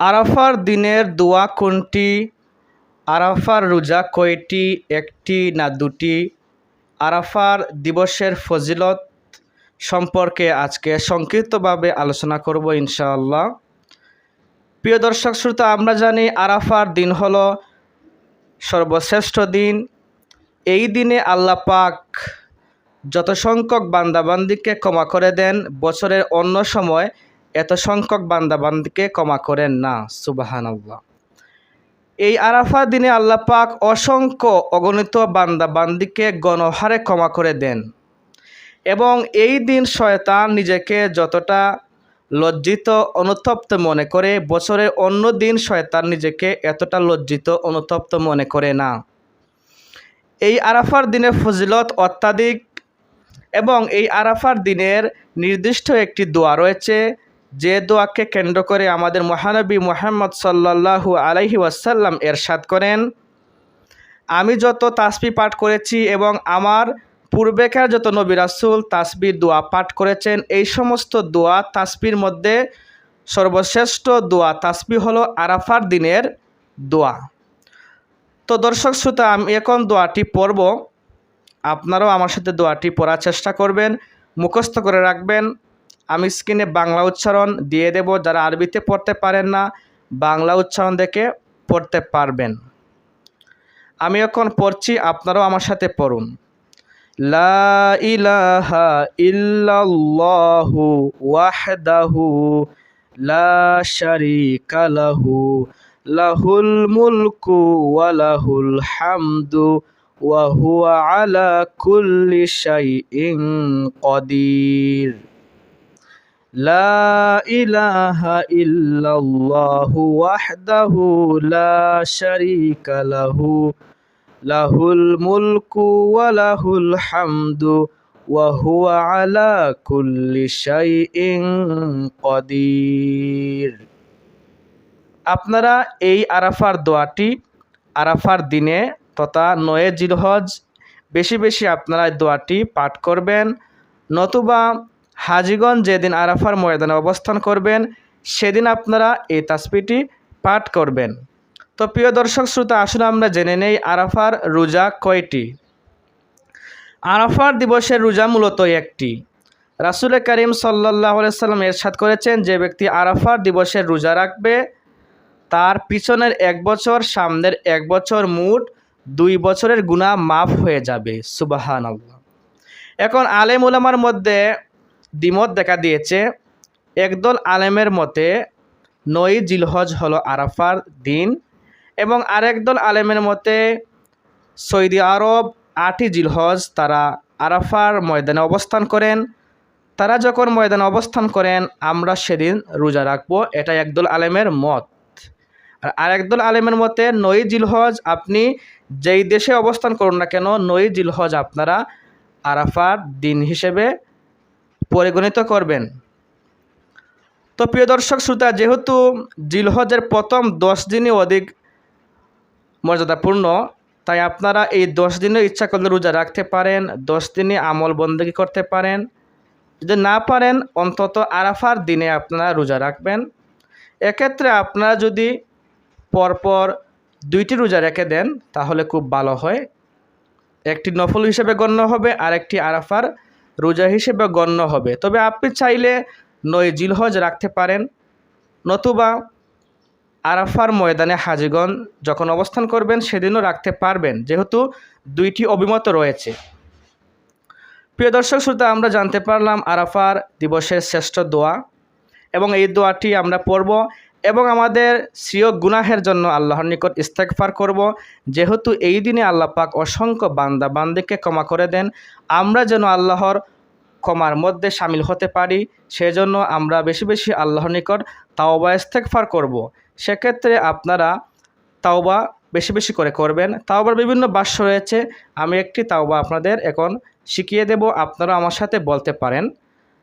আরাফার দিনের দোয়া কোনটি? আরাফার রোজা কয়টি? একটি না দুটি? আরাফার দিবসের ফজিলত সম্পর্কে আজকে সংক্ষিপ্তভাবে আলোচনা করব ইনশাআল্লাহ। প্রিয় দর্শক শ্রোতা, আমরা জানি আরাফার দিন হল সর্বশ্রেষ্ঠ দিন। এই দিনে আল্লাহ পাক যত সংখ্যক বান্দাবান্দিকে ক্ষমা করে দেন, বছরের অন্য সময় এত সংখ্যক বান্দাবান্দিকে ক্ষমা করেন না সুবাহান আল্লাহ এই আরাফা দিনে আল্লাহ পাক অসংখ্য অগণিত বান্দাবান্দিকে গণহারে ক্ষমা করে দেন এবং এই দিন শয়তান নিজেকে যতটা লজ্জিত, অনুতপ্ত মনে করে, বছরের অন্য দিন শয়তান নিজেকে এতটা লজ্জিত, অনুতপ্ত মনে করে না। এই আরাফার দিনের ফজিলত অত্যাধিক এবং এই আরাফার দিনের নির্দিষ্ট একটি দোয়া রয়েছে যে দোয়াকে কেন্দ্র করে আমাদের মহানবী মোহাম্মদ সাল্লাল্লাহু আলাইহি ওয়াসাল্লাম এরশাদ করেন, আমি যত তাসবি পাঠ করেছি এবং আমার পূর্বেকার যত নবী রাসুল তাসবির দোয়া পাঠ করেছেন, এই সমস্ত দোয়া তাসবির মধ্যে সর্বশ্রেষ্ঠ দোয়া তাসবি হলো আরাফার দিনের দোয়া। তো দর্শক শ্রোতা, আমি এখন দোয়াটি পড়ব। আপনারাও আমার সাথে দোয়াটি পড়ার চেষ্টা করবেন, মুখস্থ করে রাখবেন। আমি স্ক্রিনে বাংলা উচ্চারণ দিয়ে দেব, যারা আরবিতে পড়তে পারেন না, বাংলা উচ্চারণ দেখে পড়তে পারবেন। আমি এখন পড়ছি, আপনারাও আমার সাথে পড়ুন। লা ইলাহা ইল্লাল্লাহু ওয়াহদাহু লা শারীকা লাহু, লাহুল মুলকু ওয়া লাহুল হামদু ওয়া হুয়া আলা কুল্লি শাইইন কদির। লা ইলাহা ইল্লাল্লাহু ওয়াহদাহু লা শারীকা লাহু, লাহুল মুলকু ওয়া লাহুল হামদু ওয়া হুয়া আলা কুল্লি শাইইন আপনারা এই আরাফার দোয়াটি আরাফার দিনে তথা নয়ে জিলহজ, বেশি বেশি আপনারা দোয়াটি পাঠ করবেন, নতুবা হাজিগণ যেদিন আরাফার ময়দানে অবস্থান করবেন, সেদিন আপনারা এই তাসপিটি পাঠ করবেন। তো প্রিয় দর্শক শ্রোতা আসলে আমরা জেনে নেই আরাফার রোজা কয়টি। আরাফার দিবসের রোজা মূলত একটি। রাসুল করিম সাল্লাহ সাল্লাম এরশাদ করেছেন, যে ব্যক্তি আরাফার দিবসের রোজা রাখবে, তার পিছনের এক বছর, সামনের এক বছর মুঠ দুই বছরের গুণা মাফ হয়ে যাবে। সুবাহান আল্লাহ এখন আলেম উলামার মধ্যে দ্বিমত দেখা দিয়েছে, একদল আলেমের মতে নয় জিলহজ হলো আরাফার দিন এবং আরেক দল আলেমের মতে সৌদি আরব আটই জিলহজ তারা আরাফার ময়দানে অবস্থান করেন। তারা যখন ময়দানে অবস্থান করেন, আমরা সেদিন রোজা রাখব এটা একদল আলেমের মত। আর আরেকদল আলেমের মতে নই জিলহজ আপনি যেই দেশে অবস্থান করুন না কেন নই জিলহজ আপনারা আরাফার দিন হিসেবে পরিগণিত করবেন। তো প্রিয় দর্শক শ্রোতা, যেহেতু জিলহজের প্রথম দশ দিনই অধিক মর্যাদাপূর্ণ, তাই আপনারা এই দশ দিনে ইচ্ছা করলে রোজা রাখতে পারেন, দশ দিনে আমল বন্দী করতে পারেন। যদি না পারেন, অন্তত আরাফার দিনে আপনারা রোজা রাখবেন। এক্ষেত্রে আপনারা যদি পরপর দুইটি রোজা রেখে দেন, তাহলে খুব ভালো হয়। একটি নফল হিসেবে গণ্য হবে আর একটি আরাফার রোজা হিসেবে গণ্য হবে। তবে আপনি চাইলে নয় জিলহজ রাখতে পারেন, নতুবা আরাফার ময়দানে হাজিগণ যখন অবস্থান করবেন সেদিনও রাখতে পারবেন, যেহেতু দুইটি অভিমত রয়েছে। প্রিয় দর্শক শ্রোতা, আমরা জানতে পারলাম আরাফার দিবসের শ্রেষ্ঠ দোয়া এবং এই দোয়াটি আমরা পড়ব এবং আমাদের শ্রীয় গুনাহের জন্য আল্লাহর নিকট ইস্তেকফার করব। যেহেতু এই দিনে আল্লাহ পাক অসংখ্য বান্দা বান্দিকে ক্ষমা করে দেন, আমরা যেন আল্লাহর ক্ষমার মধ্যে সামিল হতে পারি, সেজন্য আমরা বেশি বেশি আল্লাহর নিকট তাওবা ইস্তেকফার করব। সেক্ষেত্রে আপনারা তাওবা বেশি বেশি করে করবেন। তাওবার বিভিন্ন বাস্য রয়েছে, আমি একটি তাওবা আপনাদের এখন শিখিয়ে দেব, আপনারা আমার সাথে বলতে পারেন।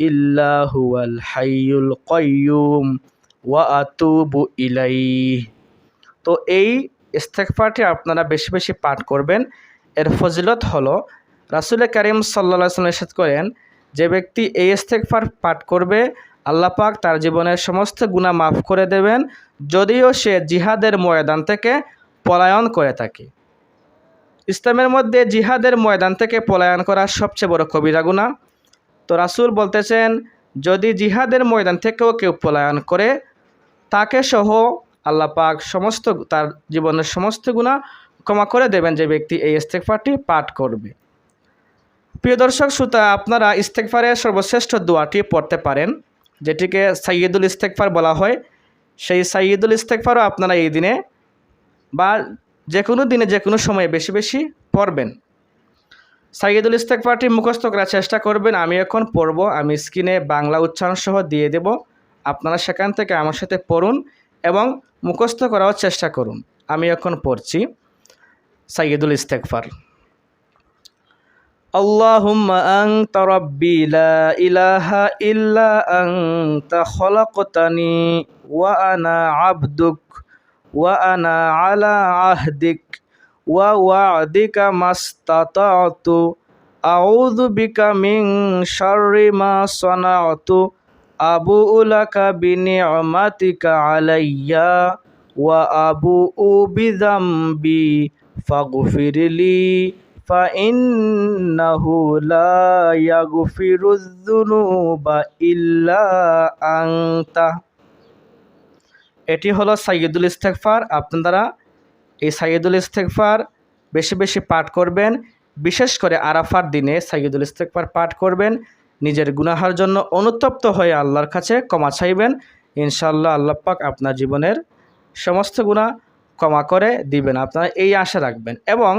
ইল্লাহুয়াল কয়ুম আতুবু ইলাই তো এই ইস্তেকফাটি আপনারা বেশি বেশি পাঠ করবেন। এর ফজিলত হলো, রাসুল করিম সাল্লা সাল্লাম করেন, যে ব্যক্তি এই ইস্তেকফার পাঠ করবে, আল্লাহ পাক তার জীবনের সমস্ত গুণা মাফ করে দেবেন, যদিও সে জিহাদের ময়দান থেকে পলায়ন করে থাকে। ইসলামের মধ্যে জিহাদের ময়দান থেকে পলায়ন করা সবচেয়ে বড় কবিরা গুণা তো রাসুল বলতেছেন, যদি জিহাদের ময়দান থেকেও কেউ পলায়ন করে, তাকে সহ আল্লাহ পাক সমস্ত তার জীবনের সমস্ত গুণা ক্ষমা করে দেবেন যে ব্যক্তি এই ইস্তেকফারটি পাঠ করবে। প্রিয় দর্শক শ্রোতা, আপনারা ইস্তেকফারের সর্বশ্রেষ্ঠ দোয়াটি পড়তে পারেন, যেটিকে সাইয়দুল ইস্তেকফার বলা হয়। সেই সাইয়দুল ইস্তেকফারও আপনারা এই দিনে বা যে কোনো দিনে যে কোনো সময়ে বেশি বেশি পড়বেন। সাইয়দুল ইস্তেকফারটি মুখস্থ করার চেষ্টা করবেন আমি এখন পড়ব আমি স্ক্রিনে বাংলা উচ্চারণ সহ দিয়ে দেব আপনারা সেখান থেকে আমার সাথে পড়ুন এবং মুখস্থ করার চেষ্টা করুন আমি এখন পড়ছি সাইয়দুল ইস্তেকফার اللهم أنت ربي لا إله إلا أنت خلقتني وأنا عبدك وأنا على عهدك ووعدك ما استطعت أعوذ بك من شر ما صنعت أبوء لك بنعمتك علي وأبوء بذنبي فاغفر لي فإنه لا يغفر الذنوب إلا أنت এটি হলো সাইয়দুল ইস্তেকফার আপনারা এই সাইয়দুল ইস্তেকফার বেশি বেশি পাঠ করবেন। বিশেষ করে আরাফার দিনে সাইয়দুল ইস্তেকফার পাঠ করবেন। নিজের গুনাহার জন্য অনুতপ্ত হয়ে আল্লাহর কাছে ক্ষমা চাইবেন। ইনশাল্লাহ আল্লাহ পাক আপনার জীবনের সমস্ত গুণা ক্ষমা করে দিবেন। আপনারা এই আশা রাখবেন এবং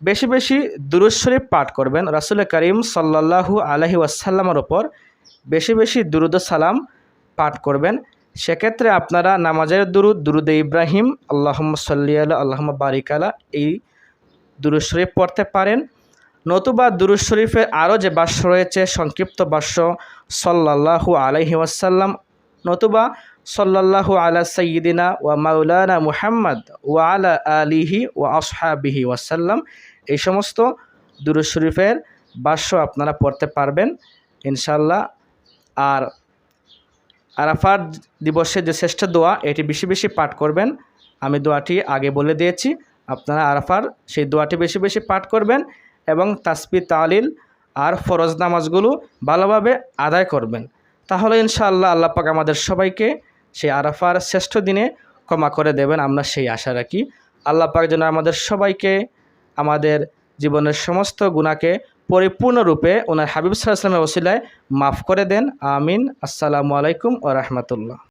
বেশি বেশি দুরুদ শরীফ পাঠ করবেন। রাসুল করিম সাল্লাহু আলহি ওয়াসাল্লামের ওপর বেশি বেশি দুরুদ সালাম পাঠ করবেন। সেক্ষেত্রে আপনারা নামাজের দুরুদ, দুরুদে ইব্রাহিম আল্লাহ সাল্লি আল্লাহ আল্লাহম বারিক আলা, এই দুরুদ শরীফ পড়তে পারেন। নতুবা দুরুদ শরীফের আরও যে বাস্য রয়েছে, সংক্ষিপ্ত বাস্য সাল্লাহু আলহি ওয়াসাল্লাম, নতুবা সাল্লাহু আলা সঈদিনা ওয়া মাউলানা মুহাম্মদ ওয়া আলা আলিহি ওয়া আসহাবিহি ওয়াসাল্লাম, এই সমস্ত দুরুদ শরীফের বাস্য আপনারা পড়তে পারবেন ইনশাল্লাহ আর আরাফার দিবসের যে শ্রেষ্ঠ দোয়া, এটি বেশি বেশি পাঠ করবেন। আমি দোয়াটি আগে বলে দিয়েছি, আপনারা আরাফার সেই দোয়াটি বেশি বেশি পাঠ করবেন এবং তাসপি তালিল আর ফরজ নামাজগুলো ভালোভাবে আদায় করবেন। তাহলে ইনশাআল্লাহ আল্লাহ পাক আমাদের সবাইকে সেই আরাফার শ্রেষ্ঠ দিনে ক্ষমা করে দেবেন, আমরা সেই আশা রাখি। আল্লাহ পাক যেন আমাদের সবাইকে, আমাদের জীবনের সমস্ত গুণাকে পরিপূর্ণরূপে ওনার হাবিব সাল্লামের ওসিলায় মাফ করে দেন। আমিন। আসসালামু আলাইকুম ও রহমতুল্লাহ।